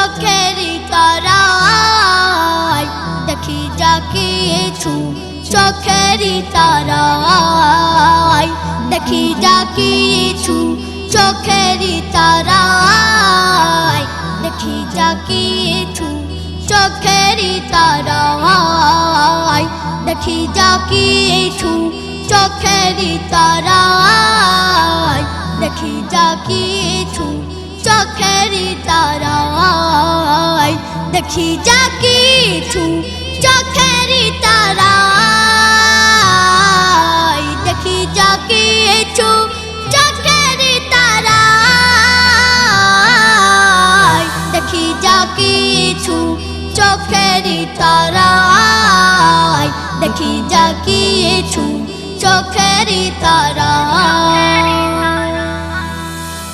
চোখেরই তারায়। দেখি যা কিছু চোখেরই তারায়। দেখি যা কিছু চোখেরই তারায়। দেখি যা কিছু চোখেরই তারায়। দেখি যা কিছু চোখেরই তারায়। দেখি যা কিছু চোখেরই তারায়। দেখি যা কিছু চোখেরই তারায়। দেখি যা কিছু চোখেরই তারায়। দেখি যা কিছু চোখেরই তারায়।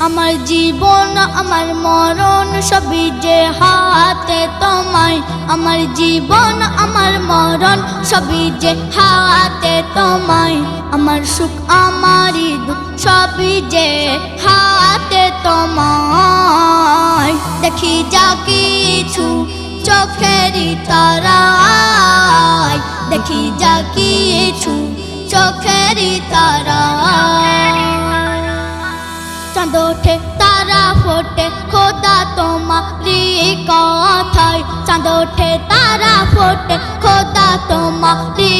আমার জীবন, আমার মরণ, সবই যে হাতে তোমায়। আমার জীবন, আমার মরণ, সবই যে হাতে তোমায়। আমার সুখ, আমারই সবই যে হাতে তোমায়। দেখি যা কিছু চোখেরই তারায়। চাঁদ ওঠে তারা ফোটে, খোদা তোমারি কথায় চাঁদ ওঠে তারা ফোটে, খোদা তোমারি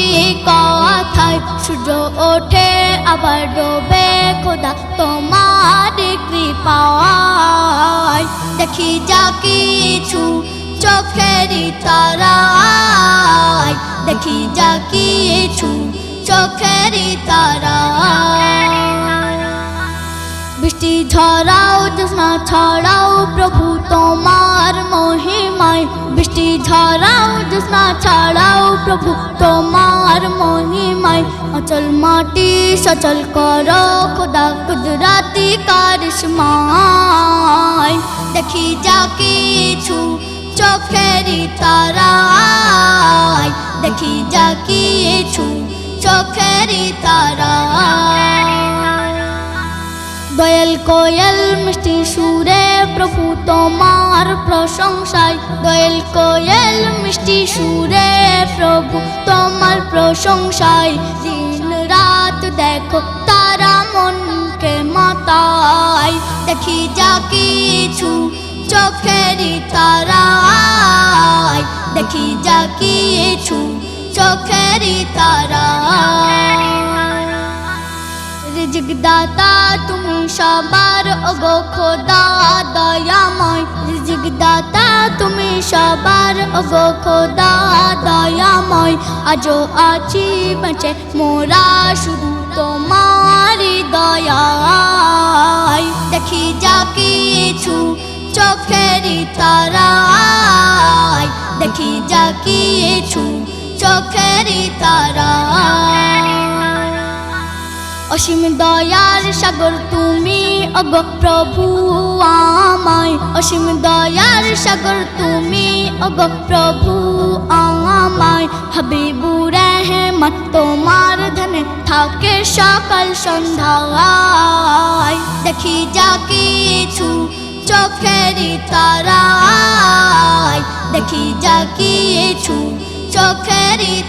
কথায় সূর্য ওঠে, আবার ডোবে, খোদা তোমার কৃপায়। দেখি যা কিছু চোখেরই তারায়। দেখি যা কিছু চোখেরই তারায়। বৃষ্টি ঝরাও জ্যোৎস্না ছড়াও, প্রভু তোমার মহিমায়। বৃষ্টি ঝরাও জ্যোৎস্না ছড়াও, প্রভু তোমার মহিমায়। অচল মাটি সচল করো, খোদা কুদরাতি কারিশমায়। দেখি যা কিছু চোখেরই তারায়। দেখি যা কিছু চোখেরই তারায়। কোয়েল মিষ্টি সুরে প্রভু তোমার প্রশংসায়। দয়াল কোয়েল মিষ্টি সুরে প্রভু তোমার প্রশংসায়। দিন রাত দেখো তারা মনকে মাতায়। দেখি যা কিছু চোখেরই তারায়। দেখি যা কিছু চোখেরই তারায়। রিজিক দাতা তুমি সবার ওগো খোদা, দয়াময়। রিজিক দাতা তুমি সবার ওগো খোদা, দয়াময়। আজও আছি বেঁচে, মোরা শুধু তোমারই দয়ায় দেখি যা কিছু চোখেরই তারায় দেখি যা কিছু চোখেরই তারায় অসীম দয়ার সাগর, তুমি অগ প্রভু আমায়। অসীম দয়ার সাগর, তুমি অগ প্রভু আমায়। হাবিবু রহমান তোমার ধনে থাকে সকাল সন্ধ্যায়। দেখি যা কিছু চোখেরই তারায়। দেখি যা কিছু চোখেরই